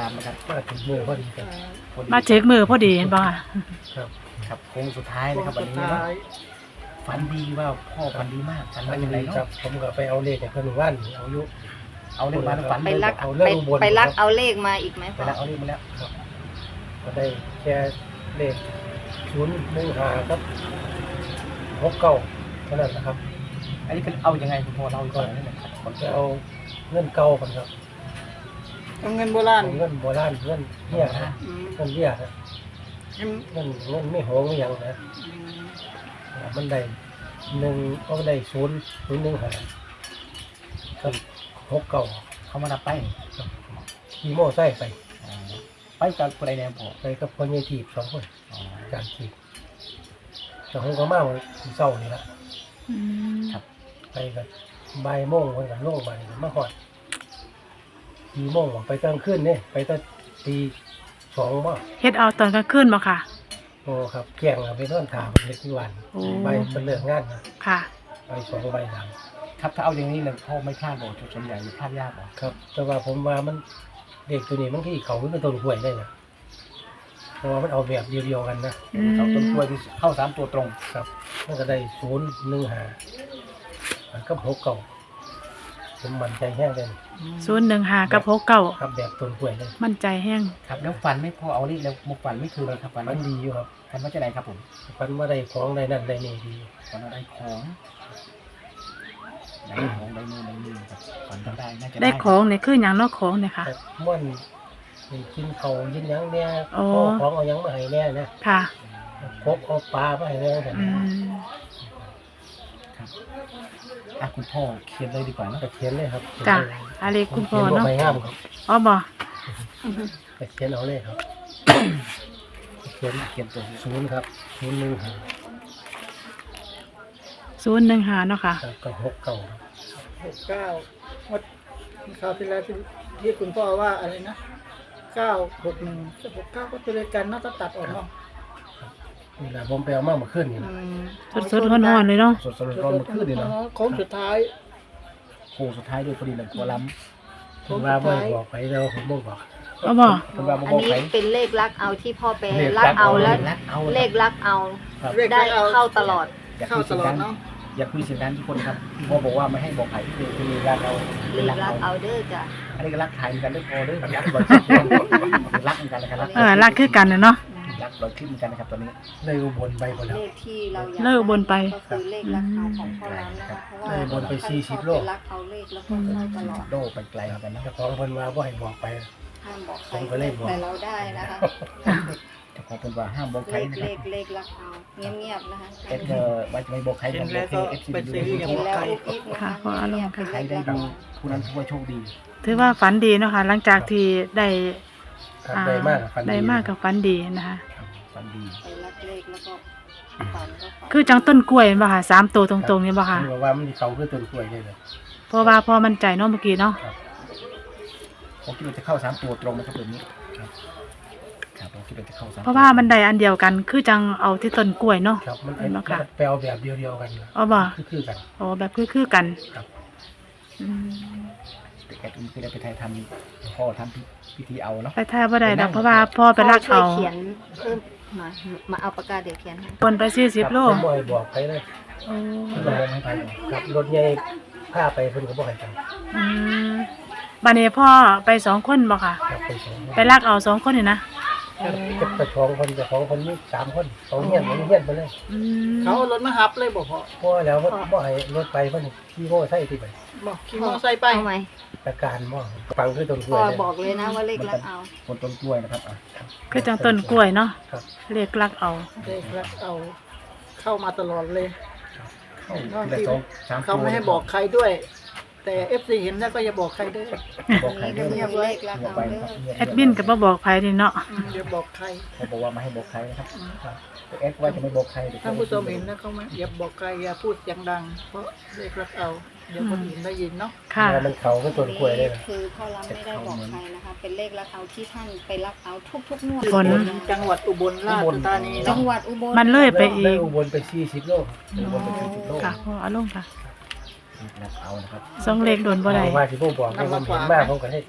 ตามนะครับมาถึงมือพอดีครับพอดีมาเช็คมือพอดีเห็นบ่ค่ะครับครับโค้งสุดท้ายนะครับสุวันดนี้ท้าเนาะยฝันดีว่าพ่อฝันดีมากฝันอัว่านอย่างไรนี้เนาะครับผมก็ไปเอาเลขจากเพื่อนว่านเอาอยุเอาเรื่องมาแล้วฝันไปเลยลักเอาเรื่ไปองอุบลไปลักครับเอาเลขมาอีกไหมไปพ่อลักเอาเรื่องมาแล้วครับก็ได้แค่เลขศูนย์หนึ่งห้าครับหกเก้าเท่านั้นนะครับอันนี้เป็นเอายังไงคุณพ่อเล่าให้ฟังหน่อยนะครับก่อนจะจะเอาเอาเงินเก่ากันครับ เอาเงินโบราณเอาเงินโบราณเงินเนี่ยนะอืมเงินเนี่ยนะเงินเงินเงินไม่โหงไม่หยังนะอืมอ่ามันได้หนึ่งก็ได้ศูนย์ศูนย์หนึ่งห้าครับหกเก้าเขามารับไปขี่โม่ไส้ไปอ๋อไปกับคนใดแนวพ่อไปกับคนยี่ทีบสองคนอ๋อการทีบแต่ผมก็มาวันเศร้านี่ละอืมไปกันบ่ายโมงวันกันโล่งบ่ายมาหอด ตีโมงออกไปกลางคืนเนี่ยไปตั้งตีสองบ่เฮ็ดเอาตอนกลางคืนบ่ค่ะ โอ้ครับแก่งอะไปนอนถามเด็กที่วันโอ้ ไปเป็นเลิกงานนะค่ะ ไปสองใบสามครับถ้าเอาอย่างนี้เนี่ยพ่อไม่พลาดหรอกส่วนใหญ่จะพลาดยากหรอครับ แต่ว่าผมว่ามันเด็กตัวนี้มันที่เขาเป็นต้นกล้วยได้นะเพราะว่ามันเอาแบบเดียวๆกันนะอืม เขาต้นกล้วยที่เข้าสามตัวตรง ครับมันก็ได้ศูนย์หนึ่งหามันก็หกเก่า ผมมั่นใจแห้งเลยศูนย์หนึ่งห้ากับหกเก้าครับแบบต้นกล้วยเลยมั่นใจแห้งครับแล้วฝันไม่พอเอาเลขแล้วมาฝันไม่คือเลยครับฝันมัว่านดีอยู่ครับฝันว่าจะไหนครับผมฟันมาได้ของได้นั่นได้นี่ดีฝันว่าได้ของได้ของได้นู่นได้นี่ครับฝันว่าได้น่าจะได้ของเนี่ยคืออย่างเนอกของเนี่ยค่ะ แต่ม่วนนี่กินเขาวกินหยังเนี่ยอ๋อ พ่อของเอาหยังมาให้แน่นะค่ะ ครบเอาปลามาให้แน่แต่อืมครับ อะคุณพ่อเขียนเลยดีกว่าเนอะตะเคียนเลยครับจ้ะอะไรคุณพ่อเนาะไม่งามครับอ๋อบ่ตะเคียนเอาเลยครับตะเคียนเขียนตัวศูนย์ครับศูนย์หนึ่งหาศูนย์หนึ่งห้าเนาะค่ะครับกับหกเก่าครับหกเก้าวัดคราวที่แล้วที่ที่คุณพ่อว่าอะไรนะเก้าหกหนึ่งหกเก้าก็ตัวเดียวกันน่าจะตัดออกเนาะ นี่แหละผมไปเอามาเมื่อคืนนี่อืนะมสดๆร้อนๆเลยเนาะสดสดร้อนๆเมื่อคืนนี่เนาะโค้งสุดท้ายโค้งสุดท้ายด้วยพอดีเลยตัวล้ผมว่าไม่บอกไปแล้วผมบอกบอกอ๋อบ่ำคุณว่ามาอันบอกนี้ใครเป็นเลขลักเอาที่พ่อไปลักเอาแล้วลักเอา เลขลักเอาครับ เลขได้เอาเข้าตลอด อย่าเข้าคุยตเสียงลอดัดงเนาะอย่าคุยเสียงดังทุกคนครับพ่อบอกว่าไม่ให้บอกใครคือคือรักเอาเลขลักเอาเด้อจ้ะอันนี้ก็รักถ่ายเหมือนกันด้วยพอเด้วยรักบ่อยคลิปรักเหมือนกันนะครับเออรักคือกันน่ะเนาะ รักบ่อยคลิปเหมือนกันนะครับตอนนี้เลยอุบลไปหมดแล้วเลขที่เราอยากเลิกบนไปก็คือเลขลักเอาของพ่อร้านนะคะเพราะว่าเลิกบนไป40โลไปลักเอาเลขแล้วก็เข้าตลอดโดไปไกลเหมือนกันนะเจ้าของเพิ่นว่าบ่ให้บอกไป ห้ามบอกใครผมก็เลยบอก แต่เราได้นะคะแต่ขอเป็นว่าห้ามบอกใคเลรขนะคเลรับขเลขลักเอาเงียบๆนะคะเอฟเออว่าจะไม่บอกใครเห็นบแล้อวกก็เอฟซีเป็นดูซีรีส์เห็นแล้วอุบอิบนะค่ะคะขออารมณ์เงียบๆใครเป็นเลได้ขลักดูเอาผู้นั้นถือว่าโชคดี ถือว่าฝันดีเนาะค่ะหลังจากที่ได้ครับอ่าได้มากฟันได้มากกับฝันดีนะคะ ฝันดีไปลักเลขแล้วก็ฝันก็ฝันคือจังต้นกล้วยเห็นบ่ค่ะสามตัวตรงๆนี่บ่ค่ะผมว่ามันเขาคือต้นกล้วยเลยเลยเพราะว่าพอมันใจเนาะเมื่อกี้เนาะผมคิดว่าจะเข้าสามตัวตรงนะครับแบบนี้ครับครับผมคิดว่าจะเข้าสามเพราะว่ามันได้อันเดียวกัน คือจังเอาที่ต้นกล้วยเนาะ ครับมันเห็นไหมคะ แปลแบบเดียวๆกันนะอ๋อบ่คือคือกัน อ๋อแบบคือๆกันครับ อืมแต่แอดมินคือได้ไปถ่ายทำพ่อทำพิธีเอาเนาะไปท่าบ่ได้ดอกเพราะว่าพ่อไปลักช่วยเอา เขียนเพิ่ม หน่อยมาเอาปากกาเดี๋ยวเขียนให้คนไป40โลผมบ่ให้บอกไปเลยโอ้ที่เราให้ไปเอาครับรถใหญ่พาไปเพิ่นก็บ่ให้จังอืมบัดนี้พ่อไปสองคนบ่ค่ะครับไปสองไปลักเอาสองคนนี่นะครับ เก็บกระชองคนเจ้าของคนมีสามคนสองเฮียนเฮียนไปเลยอืมเขาเอารถมาหับเลยบอกพ่อพอแล้วบ่ให้รถไปเพิ่นขี่โม่ใส่ที่ไปบอกขี่มอเตอร์ไซค์ไป เอาไหมตะการบ่ฟังคือต้นกล้พ่วอยเลยบอกเลยนะว่าเลขลักเอา คนต้นกล้วยนะครับอะคือจังต้นกล้วยเนาะครับเรียกลักเอา เลขลักเอาเข้ามาตลอดเลย เข้าทีละสองสามตัวเขาไม่ให้บอกใครด้วย แต่เอฟซีเห็นแล้วก็อย่าบอกใครด้วยบอกใครนี่ด้ก็วยเงียบเลขลักเงียบเอาไปเด้นะครับอเงียบแอดมินก็บ่บอกไผนี่เนาะอืมอย่าบอกใครเขาบอกว่าไม่ให้บอกใครนะครับแต่แอดว่าจะไม่บอกใครเดี๋ยวท่านผู้ชมเห็นนะเขาไหมอย่าบอกใครอย่าพูดเสียงดัง เพราะเลขลักเอาเดี๋ยวคนอื่นได้ยินเนาะค่ะแล้วมันเขาคือต้นกล้วยเลยนะ คือพ่อรับไม่ได้บอกใครนะคะ เป็นเลขลักเอาที่ท่านไปลักเอาทุกๆงวดฝน จังหวัดอุบลราชธานีจัเนาะงหวัดอุบลมันเลยไปอีได้กอุบลไป40โลอุบลไป40โล ค่ะพ่อเอาลงค่ะ นับเอานะครับสองเลขโดนบ่ได้ว่าสิผมบอกให้ผมเห็นมากผมก็ให้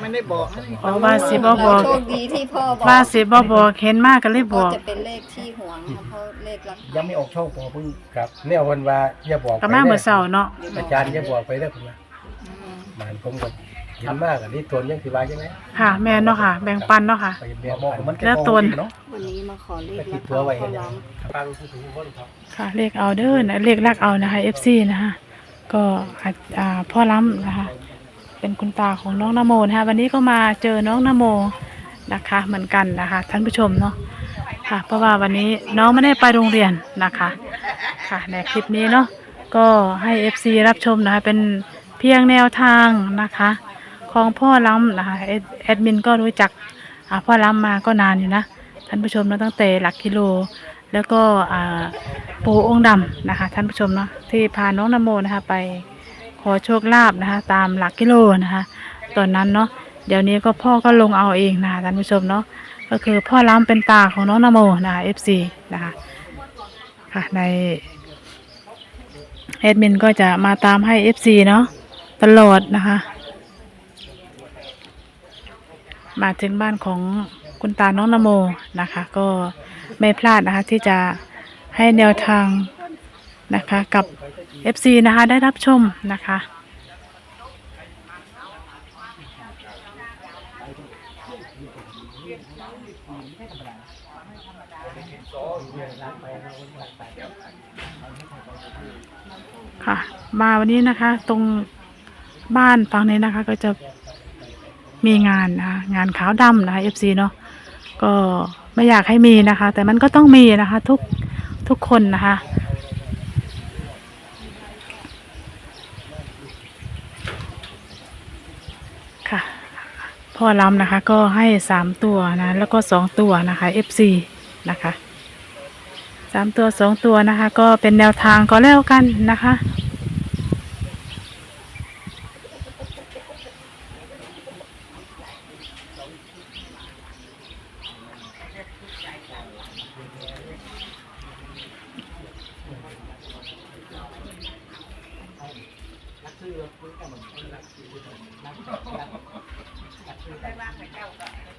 ไม่ได้บอกนะอ๋อว่าสิบ่บอก โชคดีที่พ่อบอกว่าสิบ่บอกเห็นมากก็เลยบก็อก จะเป็นเลขที่ห่วงนะเพราะเลขรักยังไม่ออกโชคพอเพิ่งครับแนววันว่าอย่าบอกก็มาเมื่อเช้าเนาะอาจารย์อย่าบอกไปเด้อผมว่าอืมหมานผมก็เห็นมากอันนี้ตนยังสิว่าจังไงค่ะ แม่นเนาะค่ะ แบ่งปันเนาะค่ะ ไปบเบียอกดบอกมันแค่แล้วพอตนเนาะวันนี้มาขอเลขไปติรัดกตัวไว้พ่อเนี่ยล้อมฟังผู้ถือคนครับ ค่ะเลขเอาเด้อนะเลขลักเอานะคะ FC นะคะ ก็พ่อล้ำนะคะ เป็นคุณตาของน้องนโมนะคะวันนี้ก็มาเจอน้องนโมนะคะ เหมือนกันนะคะ ท่านผู้ชมเนาะค่ะ เพราะว่าวันนี้น้องไม่ได้ไปโรงเรียนนะคะ ค่ะในคลิปนี้เนาะก็ให้ FC รับชมนะคะ เป็นเพียงแนวทางนะคะ ของพ่อล้ำนะคะแอดมินก็รู้จักพ่อล้ำมาก็นานอยู่นะท่านผู้ชมเนาะตั้งแต่หลักกิโล แล้วก็ปู่องค์ดำนะคะ ท่านผู้ชมเนาะที่พาน้องนโมนะคะไปขอโชคลาภนะคะ ตามหลักกิโลนะคะ ตอนนั้นเนาะเดี๋ยวนี้ก็พ่อก็ลงเอาเองนะคะท่านผู้ชมเนาะก็คือพ่อล้ำเป็นตาของน้องนโมนะคะ FC นะคะค่ะในแอดมินก็จะมาตามให้ FC เนาะตลอดนะคะ มาถึงบ้านของคุณตาน้องนโมนะคะ ก็ ไม่พลาดนะคะที่จะให้แนวทางนะคะกับ FC นะคะได้รับชมนะคะค่ะ มาวันนี้นะคะ ตรงบ้านฝั่งนี้นะคะ ก็จะมีงานนะคะงานขาวดำนะคะ FC เนาะก็ ไม่อยากให้มีนะคะ แต่มันก็ต้องมีนะคะ ทุกทุกคนนะคะ ค่ะพ่อลำนะคะ ก็ให้สามตัวนะ แล้วก็สองตัวนะคะ FC นะคะสามตัวสองตัวนะคะ ก็เป็นแนวทางก็แล้วกันนะคะ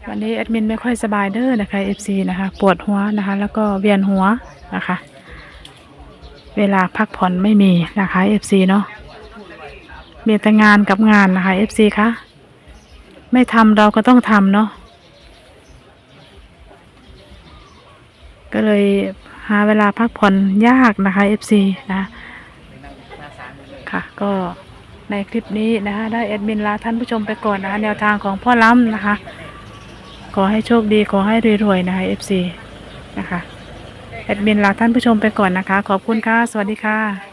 วันนี้แอดมินไม่ค่อยสบายเด้อนะคะ FC นะคะ ปวดหัวนะคะ แล้วก็เวียนหัวนะคะ เวลาพักผ่อนไม่มีนะคะ FC เนาะมีแต่งานกับงานนะคะ FC คะไม่ทำเราก็ต้องทำเนาะก็เลยหาเวลาพักผ่อนยากนะคะ FC นะ ค่ะก็ ในคลิปนี้นะคะได้แอดมินลาท่านผู้ชมไปก่อนนะคะแนวทางของพ่อล้ำนะคะ ขอให้โชคดีขอให้รวยๆนะคะ FC นะคะแอดมินลาท่านผู้ชมไปก่อนนะคะ ขอบคุณค่ะ สวัสดีค่ะ